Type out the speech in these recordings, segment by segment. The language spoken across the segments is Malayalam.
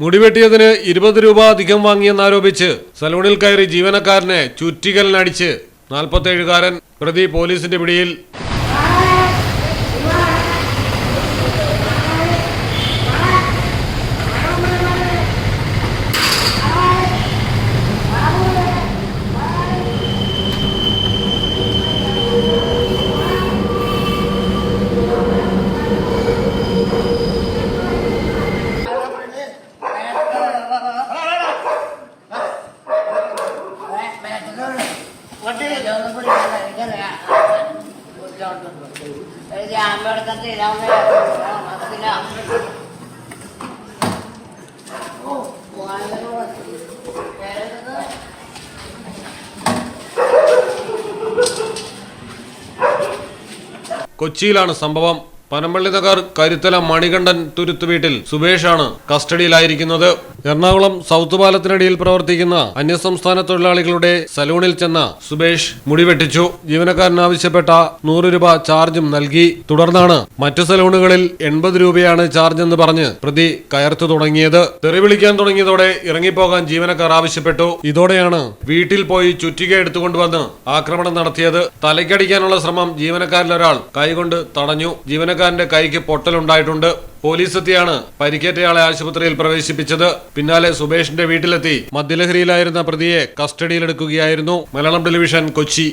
മുടിവെട്ടിയതിന് ഇരുപത് രൂപ അധികം വാങ്ങിയെന്നാരോപിച്ച് സലൂണിൽ കയറി ജീവനക്കാരനെ ചുറ്റികലിനടിച്ച് നാൽപ്പത്തേഴുകാരൻ പ്രതി പോലീസിന്റെ പിടിയിൽ കൊച്ചിയിലാണ് സംഭവം. പനമ്പള്ളി നഗർ കരുത്തല മണികണ്ഠൻ തുരുത്ത് വീട്ടിൽ സുബേഷാണ് കസ്റ്റഡിയിലായിരിക്കുന്നത്. എറണാകുളം സൗത്ത് പാലത്തിനടിയിൽ പ്രവർത്തിക്കുന്ന അന്യസംസ്ഥാന തൊഴിലാളികളുടെ സലൂണിൽ ചെന്ന സുബേഷ് മുടിവെട്ടിച്ചു. ജീവനക്കാരൻ ആവശ്യപ്പെട്ട നൂറ് രൂപ ചാർജും നൽകി. തുടർന്നാണ് മറ്റു സലൂണുകളിൽ എൺപത് രൂപയാണ് ചാർജ് എന്ന് പറഞ്ഞ് പ്രതി കയർത്തു തുടങ്ങിയത്. തെറി വിളിക്കാൻ തുടങ്ങിയതോടെ ഇറങ്ങിപ്പോകാൻ ജീവനക്കാർ ആവശ്യപ്പെട്ടു. ഇതോടെയാണ് വീട്ടിൽ പോയി ചുറ്റിക എടുത്തുകൊണ്ടുവന്ന് ആക്രമണം നടത്തിയത്. തലയ്ക്കടിക്കാനുള്ള ശ്രമം ജീവനക്കാരിലൊരാൾ കൈകൊണ്ട് തടഞ്ഞു. ജീവനക്കാരന്റെ കൈക്ക് പൊട്ടലുണ്ടായിട്ടുണ്ട്. പോലീസ് എത്തിയാണ് പരിക്കേറ്റയാളെ ആശുപത്രിയിൽ പ്രവേശിപ്പിച്ചത്. പിന്നാലെ സുബേഷിന്റെ വീട്ടിലെത്തി മദ്യലഹരിയിലായിരുന്ന പ്രതിയെ കസ്റ്റഡിയിലെടുക്കുകയായിരുന്നു മലയാളം ടെലിവിഷൻ കൊച്ചി.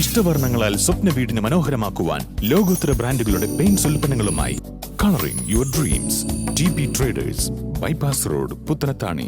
ഇഷ്ടവർണങ്ങളാൽ സ്വപ്ന വീടിന് മനോഹരമാക്കുവാൻ ലോകോത്തര ബ്രാൻഡുകളുടെ paints ഉൽപ്പന്നങ്ങളുമായി. Colouring your dreams T traders bypass road Puthanathani.